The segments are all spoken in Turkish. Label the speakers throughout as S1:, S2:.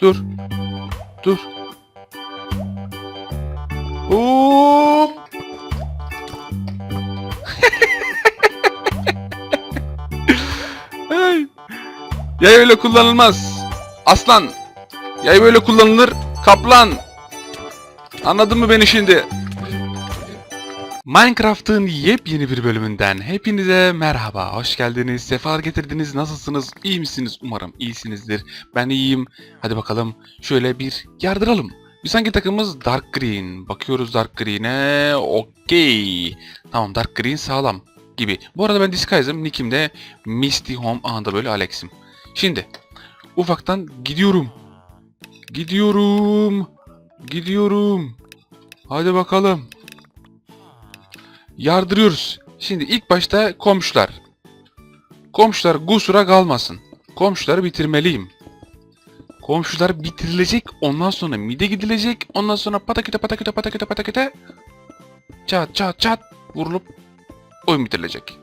S1: Dur. Dur. Ay. Yay öyle kullanılmaz. Aslan. Yay böyle kullanılır. Kaplan. Anladın mı beni şimdi? Minecraft'ın yepyeni bir bölümünden hepinize merhaba. Hoş geldiniz. Sefalar getirdiniz. Nasılsınız? İyi misiniz? Umarım iyisinizdir. Ben iyiyim. Hadi bakalım şöyle bir yardıralım. Biz hangi takımımız? Dark Green. Bakıyoruz Dark Green'e. Okey. Tamam Dark Green sağlam gibi. Bu arada ben Disguise'ım. Nick'im de Misty Home. Aha da böyle Alex'im. Şimdi ufaktan gidiyorum. Gidiyorum. Gidiyorum. Hadi bakalım. Yardırıyoruz. Şimdi ilk başta komşular. Komşular kusura kalmasın. Komşuları bitirmeliyim. Komşular bitirilecek. Ondan sonra mide gidilecek. Ondan sonra pataküte pataküte pataküte pataküte. Çat çat çat vurulup oyun bitirilecek.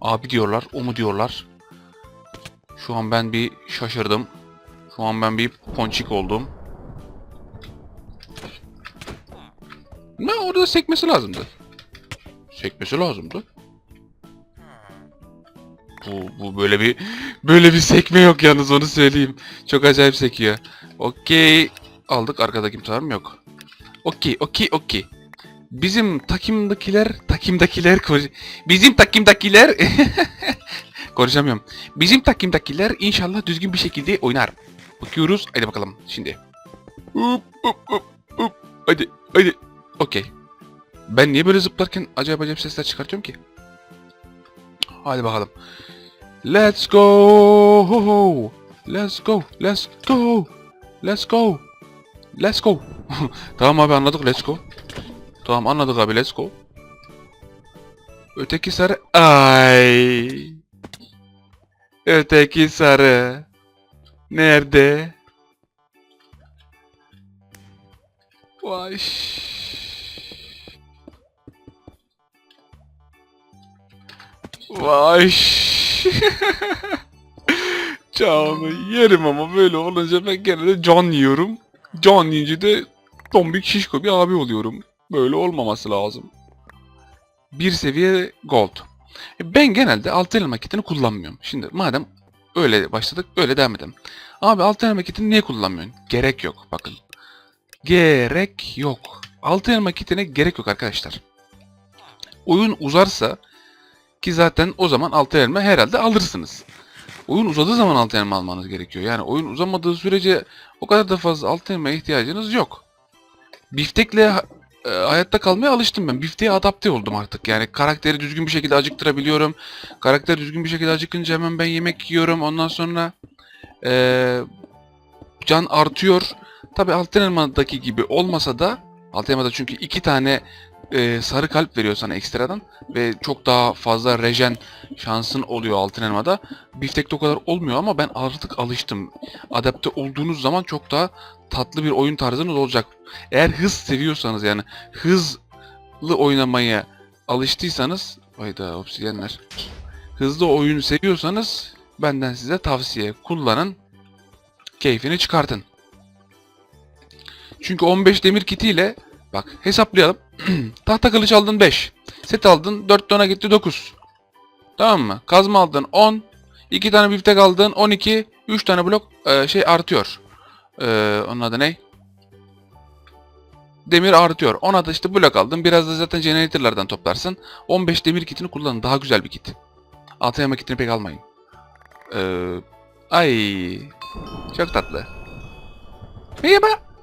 S1: Abi diyorlar, o mu diyorlar. Şu an ben bir şaşırdım. Şu an ben bir ponçik oldum. Orada sekmesi lazımdı. Sekmesi lazımdı. Bu, bu böyle bir böyle bir sekme yok yalnız onu söyleyeyim. Çok acayip sekiyor. Okey. Aldık arkada kimse var mı yok. Okey okey okey. Bizim takımdakiler takımdakiler bizim takımdakiler konuşamıyorum. Bizim takımdakiler inşallah düzgün bir şekilde oynar. Bakıyoruz. Haydi bakalım şimdi. Hop hop hop hop. Haydi haydi. Okey. Ben niye böyle zıplarken acayip acayip sesler çıkartıyorum ki? Hadi bakalım. Let's go. Let's go. Let's go. Let's go. Let's go. tamam abi anladık. Let's go. Tamam anladık abi. Let's go. Öteki sarı. Ay. Öteki sarı. Nerede? Vay. Vay. Canı yerim ama böyle olunca ben gene de can yiyorum. Can yiyince de tombik şişko bir abi oluyorum. Böyle olmaması lazım. Bir seviye gold. E, Ben genelde altı elma kullanmıyorum. Şimdi madem öyle başladık öyle devam edelim. Abi altı elma niye kullanmıyorsun? Gerek yok bakın. Gerek yok. Altı elma kitine gerek yok arkadaşlar. Oyun uzarsa ki zaten o zaman altı elma herhalde alırsınız. Oyun uzadığı zaman altı elma almanız gerekiyor. Yani oyun uzamadığı sürece o kadar da fazla altı elmaya ihtiyacınız yok. Biftekle e, hayatta kalmaya alıştım ben. Bifteğe adapte oldum artık. Yani karakteri düzgün bir şekilde acıktırabiliyorum. Karakter düzgün bir şekilde acıkınca hemen ben yemek yiyorum. Ondan sonra e, can artıyor. Tabi altın elmadaki gibi olmasa da altın elmada çünkü iki tane e, sarı kalp veriyor sana ekstradan ve çok daha fazla rejen şansın oluyor altın elmada. Biftekte o kadar olmuyor ama ben artık alıştım. Adapte olduğunuz zaman çok daha tatlı bir oyun tarzınız olacak. Eğer hız seviyorsanız yani hızlı oynamaya alıştıysanız hayda obsidyenler. Hızlı oyun seviyorsanız benden size tavsiye kullanın. Keyfini çıkartın. Çünkü 15 demir kitiyle bak hesaplayalım. Tahta kılıç aldın 5. Set aldın 4 tane gitti 9. Tamam mı? Kazma aldın 10. 2 tane biftek aldın 12. 3 tane blok e, şey artıyor. E, onun adı ne? Demir artıyor. Ona da işte blok aldın. Biraz da zaten generatorlardan toplarsın. 15 demir kitini kullanın. Daha güzel bir kit. Altı yama kitini pek almayın. Ee, ay. Çok tatlı. Merhaba.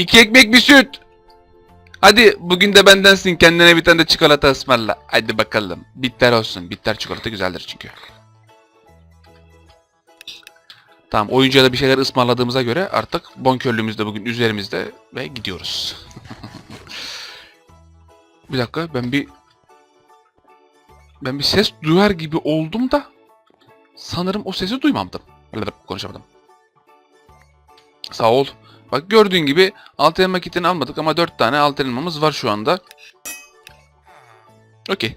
S1: İki ekmek bir süt. Hadi bugün de bendensin kendine bir tane de çikolata ısmarla. Hadi bakalım. Bitter olsun. Bitter çikolata güzeldir çünkü. Tamam oyuncuya da bir şeyler ısmarladığımıza göre artık bonkörlüğümüz de bugün üzerimizde ve gidiyoruz. bir dakika ben bir ben bir ses duyar gibi oldum da sanırım o sesi duymamdım. Konuşamadım. Sağ ol. Bak gördüğün gibi altı elma kitini almadık ama 4 tane altı elmamız var şu anda. Okey.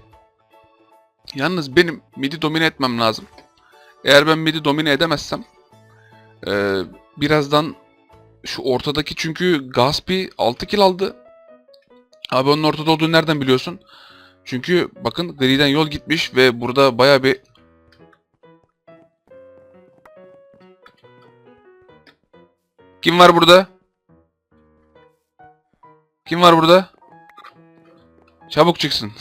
S1: Yalnız benim midi domine etmem lazım. Eğer ben midi domine edemezsem eee, birazdan şu ortadaki çünkü Gaspi 6 kill aldı. Abi onun ortada olduğunu nereden biliyorsun? Çünkü bakın griden yol gitmiş ve burada baya bir Kim var burada? Kim var burada? Çabuk çıksın.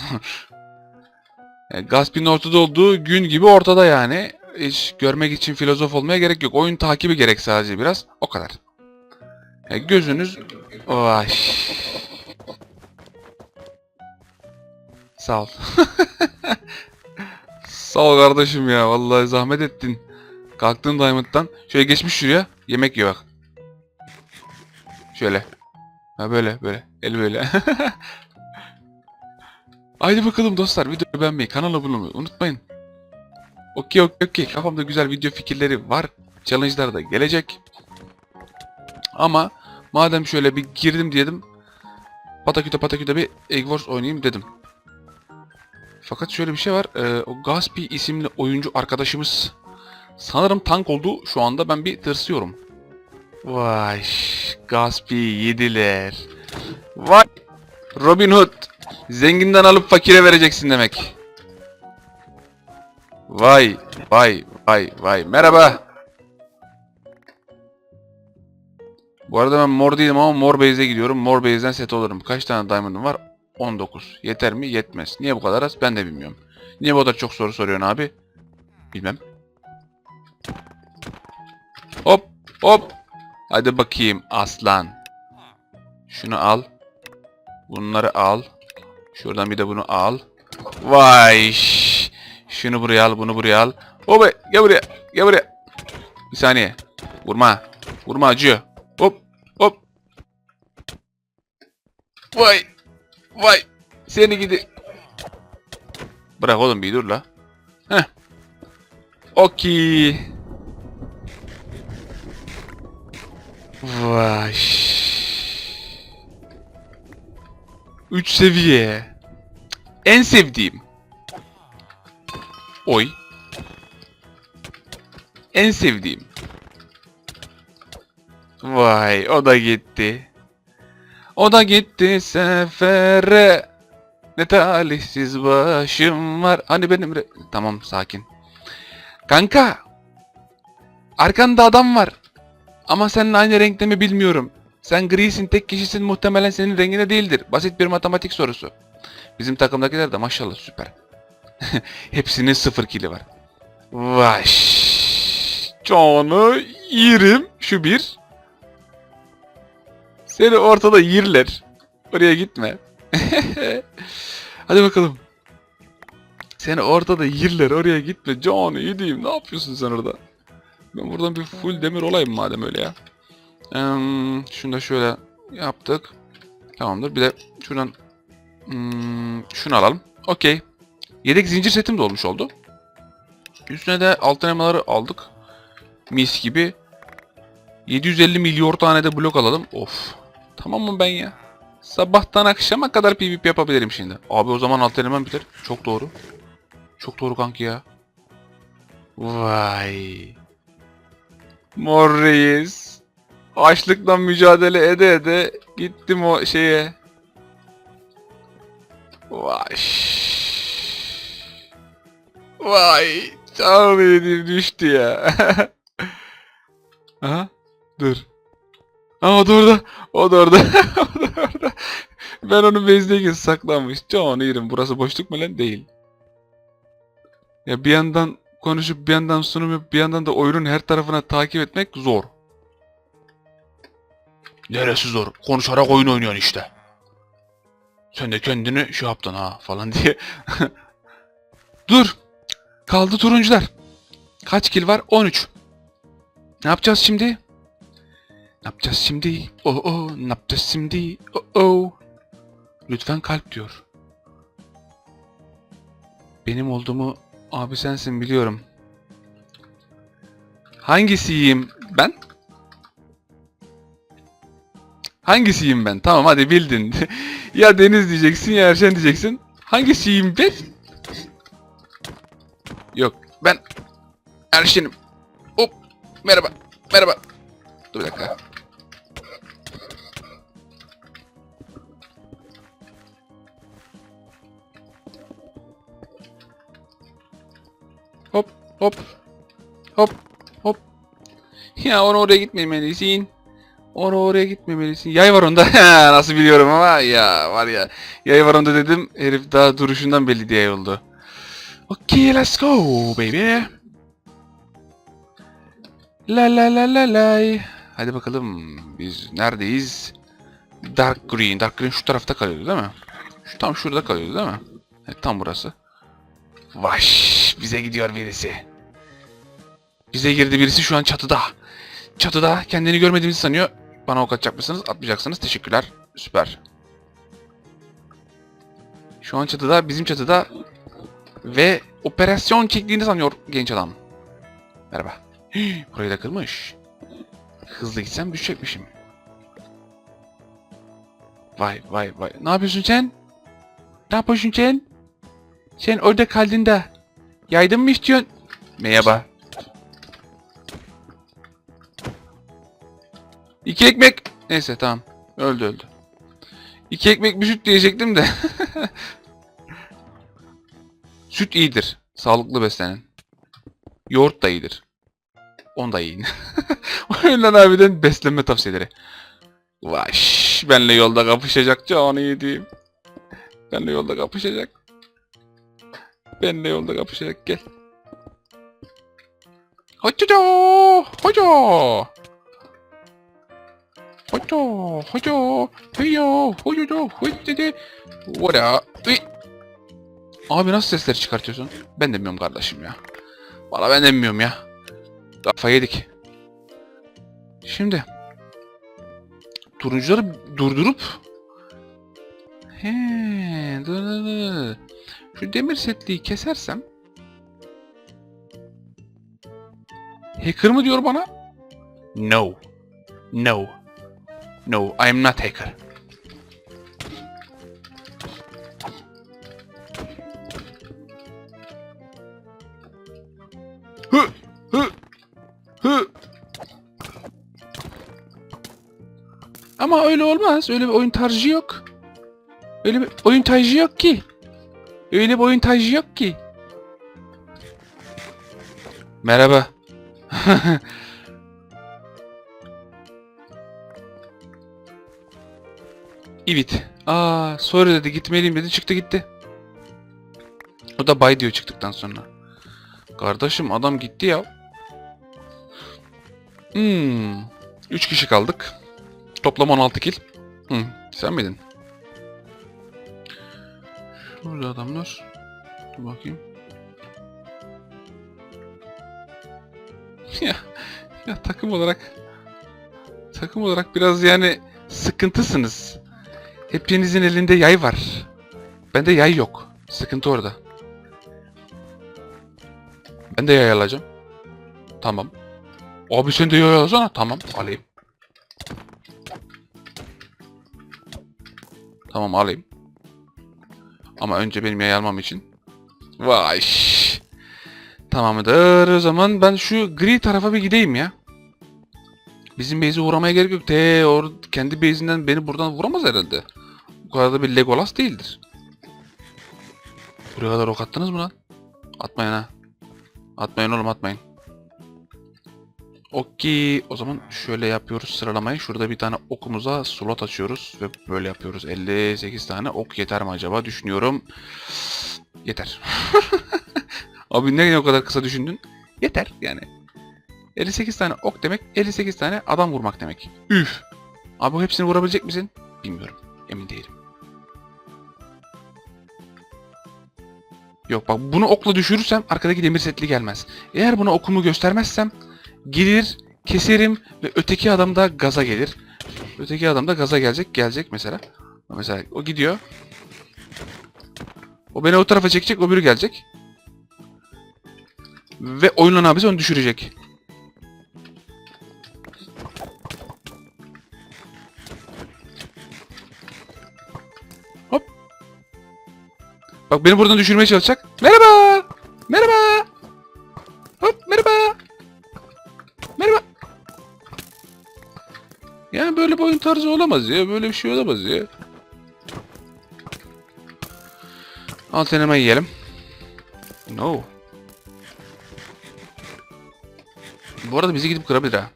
S1: Yani Gaspi'nin ortada olduğu gün gibi ortada yani. Hiç görmek için filozof olmaya gerek yok. Oyun takibi gerek sadece biraz. O kadar. Yani gözünüz... Vay. Sağ ol. Sağ ol kardeşim ya. Vallahi zahmet ettin. Kalktın Diamond'dan. Şöyle geçmiş şuraya. Yemek yiyor bak. Şöyle. Ha böyle böyle. El böyle. Haydi bakalım dostlar videoyu beğenmeyi, kanala abone olmayı unutmayın. Okey okey okey. Kafamda güzel video fikirleri var. Challenge'lar da gelecek. Ama madem şöyle bir girdim diyedim. Pataküte pataküte bir Egg Wars oynayayım dedim. Fakat şöyle bir şey var. Ee, o Gaspi isimli oyuncu arkadaşımız sanırım tank oldu. Şu anda ben bir tırsıyorum. Vay Gaspi yediler. Vay Robin Hood. Zenginden alıp fakire vereceksin demek. Vay vay vay vay. Merhaba. Bu arada ben mor değilim ama mor base'e gidiyorum. Mor base'den set olurum. Kaç tane diamond'ım var? 19. Yeter mi? Yetmez. Niye bu kadar az? Ben de bilmiyorum. Niye bu kadar çok soru soruyorsun abi? Bilmem. Hop hop. Hadi bakayım aslan. Şunu al. Bunları al. Şuradan bir de bunu al. Vay. Şunu buraya al, bunu buraya al. Hop gel buraya. Gel buraya. Bir saniye. Vurma. Vurma acıyor. Hop hop. Vay. Vay. Seni gidi. Bırak oğlum bir dur la. Heh. Okey. Vay. 3 seviye. En sevdiğim. Oy. En sevdiğim. Vay o da gitti. O da gitti sefere. Ne talihsiz başım var. Hani benim... Tamam sakin. Kanka. Arkanda adam var. Ama seninle aynı renkte mi bilmiyorum. Sen grisin tek kişisin muhtemelen senin rengine değildir. Basit bir matematik sorusu. Bizim takımdakiler de maşallah süper. Hepsinin sıfır kili var. Vay. Canı yerim. Şu bir. Seni ortada yirler. Oraya gitme. Hadi bakalım. Seni ortada yirler. Oraya gitme. Canı yediğim. Ne yapıyorsun sen orada? Ben buradan bir full demir olayım madem öyle ya. Eee, şunu da şöyle yaptık. Tamamdır. Bir de şuradan hmm, şunu alalım. Okey. Yedek zincir setim de olmuş oldu. Üstüne de altın elmaları aldık. Mis gibi. 750 milyon tane de blok alalım. Of. Tamam mı ben ya? Sabahtan akşama kadar PvP yapabilirim şimdi. Abi o zaman altın elmam biter. Çok doğru. Çok doğru kanki ya. Vay. Mor reis. Açlıkla mücadele ede ede gittim o şeye. Vay. Vay. Canım yedim düştü ya. Aha. Dur. Aa o da orada. O da orada. o da orada. Ben onun bezdeyken saklanmış. Canı yerim. Burası boşluk mu lan? Değil. Ya bir yandan konuşup bir yandan sunum yapıp bir yandan da oyunun her tarafına takip etmek zor. Neresi zor? Konuşarak oyun oynuyorsun işte. Sen de kendini şey yaptın ha falan diye. Dur. Kaldı turuncular. Kaç kill var? 13. Ne yapacağız şimdi? Ne yapacağız şimdi? Oh oh. Ne yapacağız şimdi? Oh oh. Lütfen kalp diyor. Benim olduğumu abi sensin biliyorum. Hangisiyim ben? Hangisiyim ben? Tamam hadi bildin. ya Deniz diyeceksin ya Erşen diyeceksin. Hangisiyim ben? Ben Erşen'im. Hop. Merhaba. Merhaba. Dur bir dakika. Hop hop. Hop. Ya onu oraya gitmemelisin. Onu oraya gitmemelisin. Yay var onda. Nasıl biliyorum ama ya var ya. Yay var onda dedim. Herif daha duruşundan belli diye oldu. Okay, let's go baby. La la la la la. Hadi bakalım biz neredeyiz? Dark Green. Dark Green şu tarafta kalıyordu değil mi? Şu tam şurada kalıyordu değil mi? Evet tam burası. Vaş bize gidiyor birisi. Bize girdi birisi şu an çatıda. Çatıda kendini görmediğimizi sanıyor. Bana ok atacak mısınız? Atmayacaksınız. Teşekkürler. Süper. Şu an çatıda, bizim çatıda ve operasyon çektiğini sanıyor genç adam. Merhaba. Burayı da kırmış. Hızlı gitsem düşecekmişim. Vay vay vay. Ne yapıyorsun sen? Ne yapıyorsun sen? Sen orada kaldın da. Yaydın mı istiyorsun? Merhaba. İki ekmek. Neyse tamam. Öldü öldü. İki ekmek bir süt diyecektim de. süt iyidir. Sağlıklı beslenin. Yoğurt da iyidir. On da yiyin. o yüzden abiden beslenme tavsiyeleri. Vaş, benle yolda kapışacak canı yediğim. Benle yolda kapışacak. Benle yolda kapışacak gel. Hoca hoca. Hoca hoca. Heyo hoca hoca. Vada. Uy. Abi nasıl sesleri çıkartıyorsun? Ben de bilmiyorum kardeşim ya. Valla ben de bilmiyorum ya. Kafa yedik. Şimdi. Turuncuları durdurup. He, dur dur dur. Şu demir setliği kesersem. Hacker mı diyor bana? No. No. No, I am not hacker. Hı, hı, hı. Ama öyle olmaz. Öyle bir oyun tarzı yok. Öyle bir oyun tarzı yok ki. Öyle bir oyun tarzı yok ki. Merhaba. Evet. Aa, sonra dedi gitmeliyim dedi çıktı gitti. O da bay diyor çıktıktan sonra. Kardeşim adam gitti ya. Hmm. 3 kişi kaldık. Toplam 16 kill. Hı, sen miydin? Şurada adamlar. Dur bakayım. ya, ya takım olarak takım olarak biraz yani sıkıntısınız. Hepinizin elinde yay var. Bende yay yok. Sıkıntı orada. Ben de yay alacağım. Tamam. Abi sen de yay alsana. Tamam alayım. Tamam alayım. Ama önce benim yay almam için. Vay. Tamamdır. O zaman ben şu gri tarafa bir gideyim ya. Bizim base'e uğramaya gerek yok. Te or kendi base'inden beni buradan vuramaz herhalde. Kadar da bir Legolas değildir. Buraya kadar ok attınız mı lan? Atmayın ha. Atmayın oğlum atmayın. Okey. O zaman şöyle yapıyoruz sıralamayı. Şurada bir tane okumuza slot açıyoruz. Ve böyle yapıyoruz. 58 tane ok yeter mi acaba düşünüyorum. Yeter. Abi ne o kadar kısa düşündün? Yeter yani. 58 tane ok demek 58 tane adam vurmak demek. Üf. Abi hepsini vurabilecek misin? Bilmiyorum. Emin değilim. Yok bak bunu okla düşürürsem arkadaki demir setli gelmez. Eğer buna okumu göstermezsem gelir keserim ve öteki adam da gaza gelir. Öteki adam da gaza gelecek gelecek mesela. Mesela o gidiyor. O beni o tarafa çekecek öbürü gelecek. Ve oyunun abisi onu düşürecek. Bak beni buradan düşürmeye çalışacak. Merhaba. Merhaba. Hop merhaba. Merhaba. Yani böyle bir oyun tarzı olamaz ya. Böyle bir şey olamaz ya. Alt eleme yiyelim. No. Bu arada bizi gidip kırabilir ha.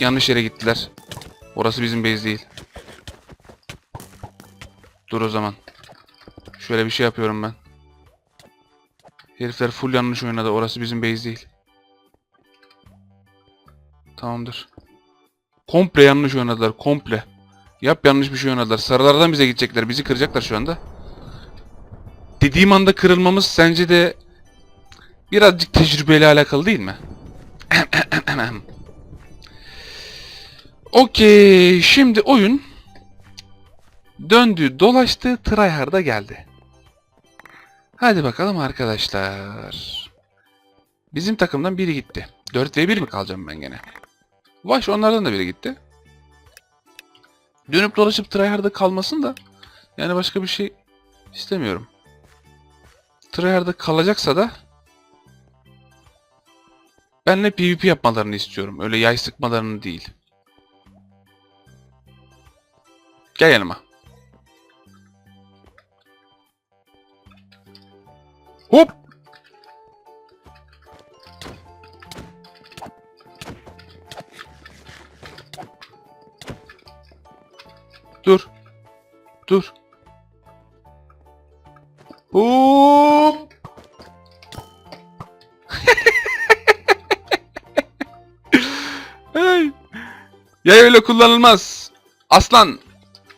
S1: Yanlış yere gittiler. Orası bizim base değil. Dur o zaman. Şöyle bir şey yapıyorum ben. Herifler full yanlış oynadı. Orası bizim base değil. Tamamdır. Komple yanlış oynadılar. Komple. Yap yanlış bir şey oynadılar. Sarılardan bize gidecekler. Bizi kıracaklar şu anda. Dediğim anda kırılmamız sence de birazcık tecrübeyle alakalı değil mi? Okey. Şimdi oyun döndü, dolaştı, tryhard'a geldi. Hadi bakalım arkadaşlar. Bizim takımdan biri gitti. 4 v 1 mi kalacağım ben gene? Vaş onlardan da biri gitti. Dönüp dolaşıp tryhard'da kalmasın da yani başka bir şey istemiyorum. Tryhard'da kalacaksa da benle PvP yapmalarını istiyorum. Öyle yay sıkmalarını değil. Gel yanıma. Hop! Dur. Dur. Hop! Yay öyle kullanılmaz. Aslan.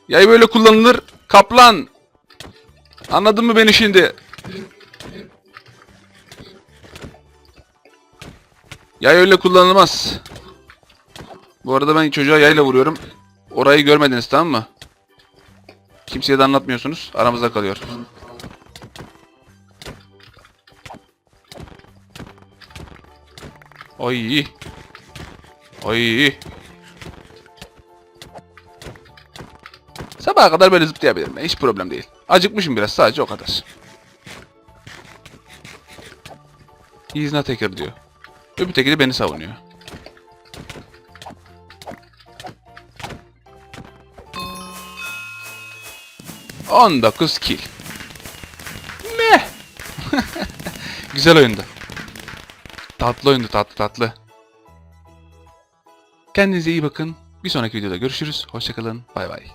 S1: Yay böyle kullanılır. Kaplan. Anladın mı beni şimdi? Yay öyle kullanılmaz. Bu arada ben çocuğa yayla vuruyorum. Orayı görmediniz tamam mı? Kimseye de anlatmıyorsunuz. Aramızda kalıyor. Ay. Ay. Sabaha kadar böyle zıplayabilirim. Hiç problem değil. Acıkmışım biraz sadece o kadar. He's not taker diyor. Öbür teki de beni savunuyor. On dokuz kill. Ne? Güzel oyundu. Tatlı oyundu tatlı tatlı. Kendinize iyi bakın. Bir sonraki videoda görüşürüz. Hoşçakalın. Bay bay.